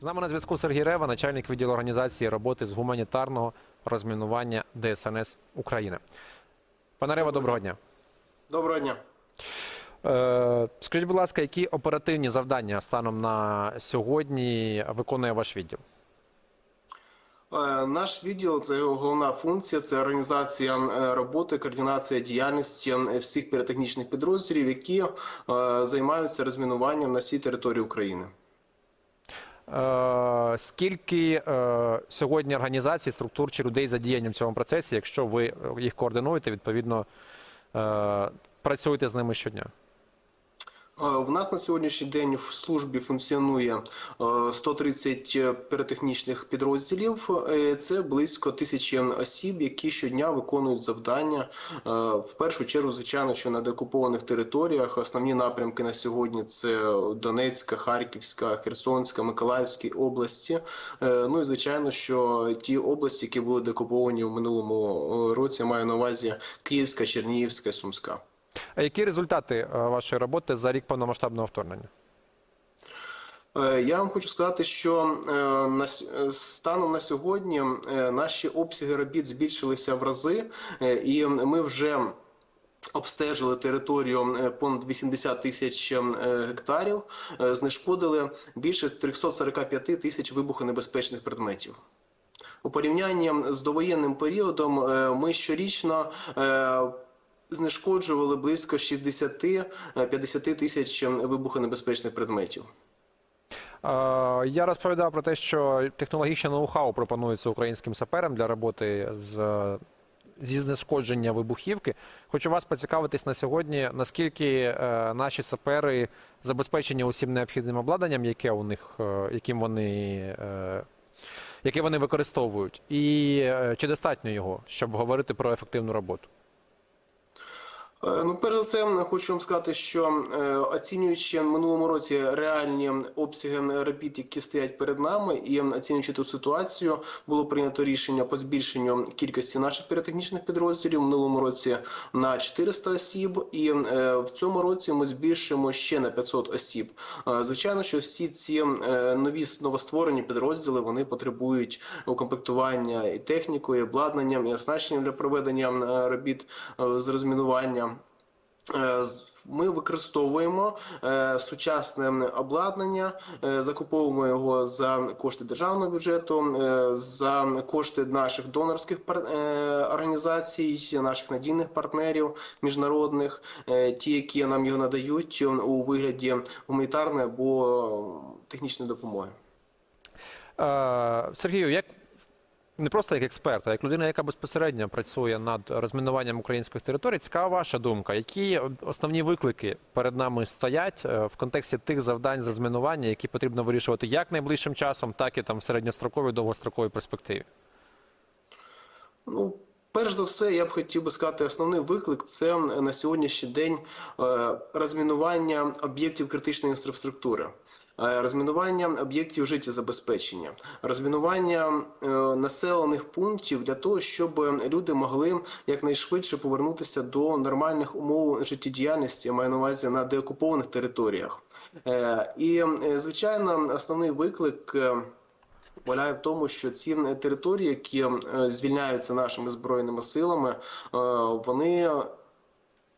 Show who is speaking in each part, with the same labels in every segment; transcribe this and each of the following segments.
Speaker 1: З нами на зв'язку Сергій Рева, начальник відділу організації роботи з гуманітарного розмінування ДСНС України. Пане Рева, доброго дня.
Speaker 2: Доброго дня.
Speaker 1: Е, скажіть, будь ласка, які оперативні завдання станом на сьогодні виконує ваш відділ?
Speaker 2: Е, Наш відділ це його головна функція. Це організація е, роботи, координація діяльності всіх піротехнічних підрозділів, які займаються розмінуванням на всій території України.
Speaker 1: Е, скільки е, сьогодні організацій, структур чи людей задіяні в цьому процесі, якщо ви їх координуєте, відповідно е, працюєте з ними щодня?
Speaker 2: Е, В нас на сьогоднішній день в службі функціонує е, 130 піротехнічних підрозділів. Е, Це близько тисячі осіб, які щодня виконують завдання. Е, В першу чергу, звичайно, що на деокупованих територіях основні напрямки на сьогодні це Донецька, Харківська, Херсонська, Миколаївські області. Е, Ну і звичайно, що ті області, які були деокуповані в минулому е, році, маю на увазі Київська, Чернігівська, Сумська.
Speaker 1: А які результати е, вашої роботи за рік повномасштабного вторгнення?
Speaker 2: Е, Я вам хочу сказати, що е, станом на сьогодні наші обсяги робіт збільшилися в рази, і ми вже обстежили територію понад 80 тисяч гектарів, знешкодили більше 345 тисяч вибухонебезпечних предметів. У порівнянні з довоєнним періодом ми щорічно знешкоджували близько 60-50 тисяч вибухонебезпечних предметів.
Speaker 1: Е, Я розповідав про те, що технологічне ноу-хау пропонується українським саперам для роботи з е, зі знешкодження вибухівки. Хочу вас поцікавитись на сьогодні, наскільки е, наші сапери забезпечені усім необхідним обладнанням, яке у них, е, яким вони, е, яке вони використовують, і е, чи достатньо його, щоб говорити про ефективну роботу?
Speaker 2: Е, Ну, перш за все, хочу вам сказати, що е, оцінюючи в минулому році реальні обсяги робіт, які стоять перед нами, і оцінюючи ту ситуацію, було прийнято рішення по збільшенню кількості наших піротехнічних підрозділів в минулому році на 400 осіб, і е, в цьому році ми збільшимо ще на 500 осіб. Звичайно, що всі ці нові новостворені підрозділи вони потребують укомплектування і технікою, і обладнанням, і оснащенням для проведення робіт з розмінування. Е, Ми використовуємо е, сучасне обладнання, е, закуповуємо його за кошти державного бюджету, за кошти наших донорських організацій, наших надійних партнерів міжнародних, ті, які нам його надають у вигляді гуманітарної або технічної допомоги.
Speaker 1: Сергію, як не просто як експерт, а як людина, яка безпосередньо працює над розмінуванням українських територій, цікава ваша думка. Які основні виклики перед нами стоять е, в контексті тих завдань з розмінування, які потрібно вирішувати як найближчим часом, так і там в середньостроковій, довгостроковій перспективі?
Speaker 2: Ну, перш за все, я б хотів би сказати, основний виклик це на сьогоднішній день е, розмінування об'єктів критичної інфраструктури. е, Розмінування об'єктів життєзабезпечення, розмінування е, населених пунктів для того, щоб люди могли якнайшвидше повернутися до нормальних умов життєдіяльності, я маю на увазі на деокупованих територіях. Е, І, е, звичайно, основний виклик. Е, полягає в тому, що ці території, які е, звільняються нашими збройними силами, е, вони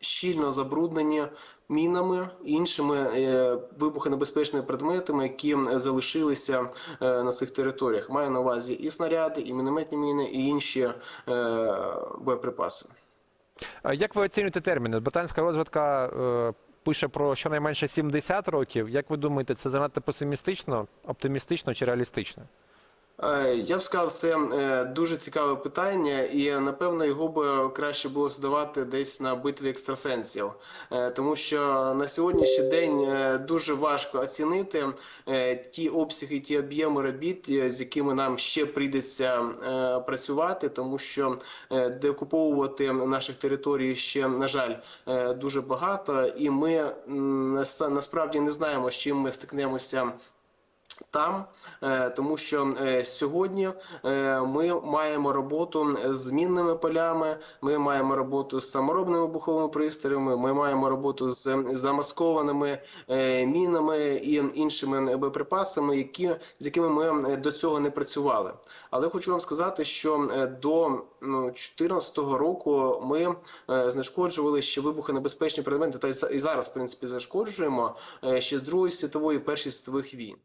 Speaker 2: щільно забруднені мінами іншими е, вибухонебезпечними предметами, які залишилися е, на цих територіях. Маю на увазі і снаряди, і мінометні міни, і інші е, боєприпаси.
Speaker 1: Е, Як ви оцінюєте терміни? Британська розвідка е, пише про щонайменше 70 років. Як ви думаєте, це занадто песимістично, оптимістично чи реалістично?
Speaker 2: Е, Я б сказав, це е, дуже цікаве питання, і напевно його би краще було задавати десь на битві екстрасенсів, Е, тому що на сьогоднішній день дуже важко оцінити ті обсяги, ті об'єми робіт, з якими нам ще прийдеться працювати, тому що деокуповувати наших територій ще на жаль дуже багато, і ми насправді не знаємо, з чим ми стикнемося там, е, тому що е, сьогодні е, ми маємо роботу з мінними полями, ми маємо роботу з саморобними вибуховими пристроями, ми маємо роботу з замаскованими мінами і іншими боєприпасами, які з якими ми до цього не працювали. Але хочу вам сказати, що до 2014 року ми знешкоджували ще вибухонебезпечні предмети, та і зараз, в принципі, зашкоджуємо е, ще з Другої світової Першої світових війн.